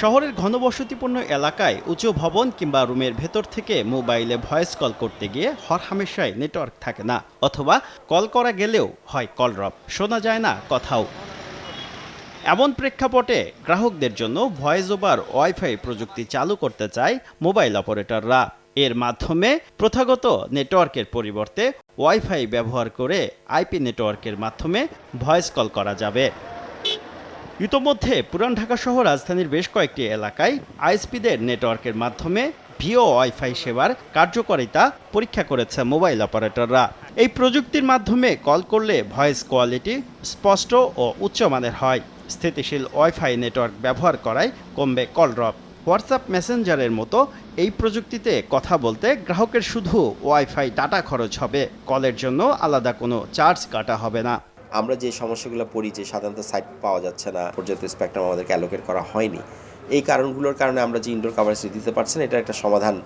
শহরের ঘনবসতিপূর্ণ এলাকায় উঁচু ভবন কিংবা রুমের ভেতর থেকে মোবাইলে ভয়েস কল করতে গিয়ে হরহামেশাই নেটওয়ার্ক থাকে না, অথবা কল করা গেলেও হয় কল শোনা যায় না কথাও। এমন প্রেক্ষাপটে গ্রাহকদের জন্য ভয়েস ওভার ওয়াইফাই প্রযুক্তি চালু করতে চায় মোবাইল অপারেটররা। এর মাধ্যমে প্রথাগত নেটওয়ার্কের পরিবর্তে ওয়াইফাই ব্যবহার করে আইপি নেটওয়ার্কের মাধ্যমে ভয়েস কল করা যাবে। ইতোমধ্যে পুরান ঢাকা সহ রাজধানীর বেশ কয়েকটি এলাকায় আইএসপিদের নেটওয়ার্কের মাধ্যমে ভিও ওয়াইফাই সেবার কার্যকারিতা পরীক্ষা করেছে মোবাইল অপারেটররা। এই প্রযুক্তির মাধ্যমে কল করলে ভয়েস কোয়ালিটি স্পষ্ট ও উচ্চমানের হয়। স্থিতিশীল ওয়াইফাই নেটওয়ার্ক ব্যবহার করায় কমবে কল ড্রপ হোয়াটসঅ্যাপ মেসেঞ্জারের মতো এই প্রযুক্তিতে কথা বলতে গ্রাহকের শুধু ওয়াইফাই ডাটা খরচ হবে। কলের জন্য আলাদা কোনো চার্জ কাটা হবে না। আমরা যে সমস্যাগুলো পড়ি যে সাধারণত সাইট পাওয়া যাচ্ছে না পর্যাপ্ত স্পেকট্রাম আমাদেরকে অ্যালোকেট করা হয়নি এই কারণগুলোর কারণে আমরা যে ইনডোর কাভারেজ দিতে পারছি না এটা একটা সমাধান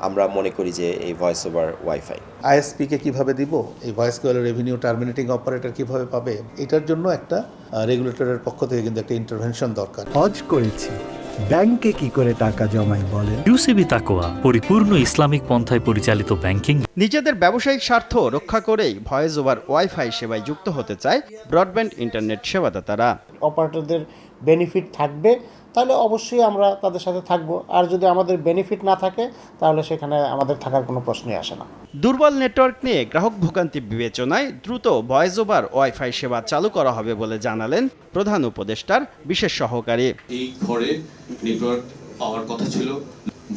আমরা মনে করি যে এই ভয়েস ওভার ওয়াইফাই আইএসপিকে কীভাবে দিব? এই voice call revenue terminating operator কীভাবে পাবে? এটার জন্য একটা রেগুলেটরের পক্ষ থেকে কিন্তু একটা ইন্টারভেনশন দরকার। হজ করেছি। ব্যাংকে কি করে টাকা জমাই বলেন? ইউসিবি তাকোয়া পরিপূর্ণ ইসলামিক পন্থায় পরিচালিত ব্যাংকিং। নিজেদের ব্যবসায়িক স্বার্থ রক্ষা করেই ভয়েস ওভার ওয়াইফাই সেবায় যুক্ত হতে চায় ব্রডব্যান্ড ইন্টারনেট সেবাদাতারা। অপারেটরদের বেনিফিট থাকবে তাহলে অবশ্যই আমরা তাদের সাথে থাকব। আর যদি আমাদের বেনিফিট না থাকে তাহলে সেখানে আমাদের থাকার কোনো প্রশ্নই আসে না। দুর্বল নেটওয়ার্ক নিয়ে গ্রাহক ভোগান্তি বিবেচনায় দ্রুত ভয়েস ওভার ওয়াইফাই সেবা চালু করা হবে বলে জানালেন প্রধান উপদেষ্টার বিশেষ সহকারী। এই ঘরে নেটওয়ার্ক পাওয়ার কথা ছিল।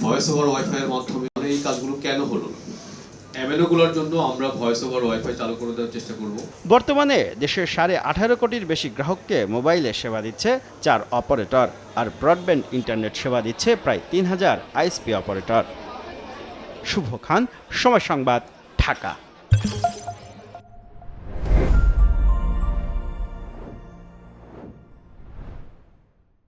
ভয়েস ওভার ওয়াইফাই এর মাধ্যমে এই কাজগুলো কেন হলো না? জন্য আমরা ভয়েস ওভার ওয়াইফাই চালু করে দেওয়ার চেষ্টা করব। বর্তমানে দেশের সাড়ে আঠারো কোটির বেশি গ্রাহককে মোবাইলে সেবা দিচ্ছে চার অপারেটর আর ব্রডব্যান্ড ইন্টারনেট সেবা দিচ্ছে প্রায় তিন হাজার আইএসপি অপারেটর। শুভ খান, সময় সংবাদ, ঢাকা।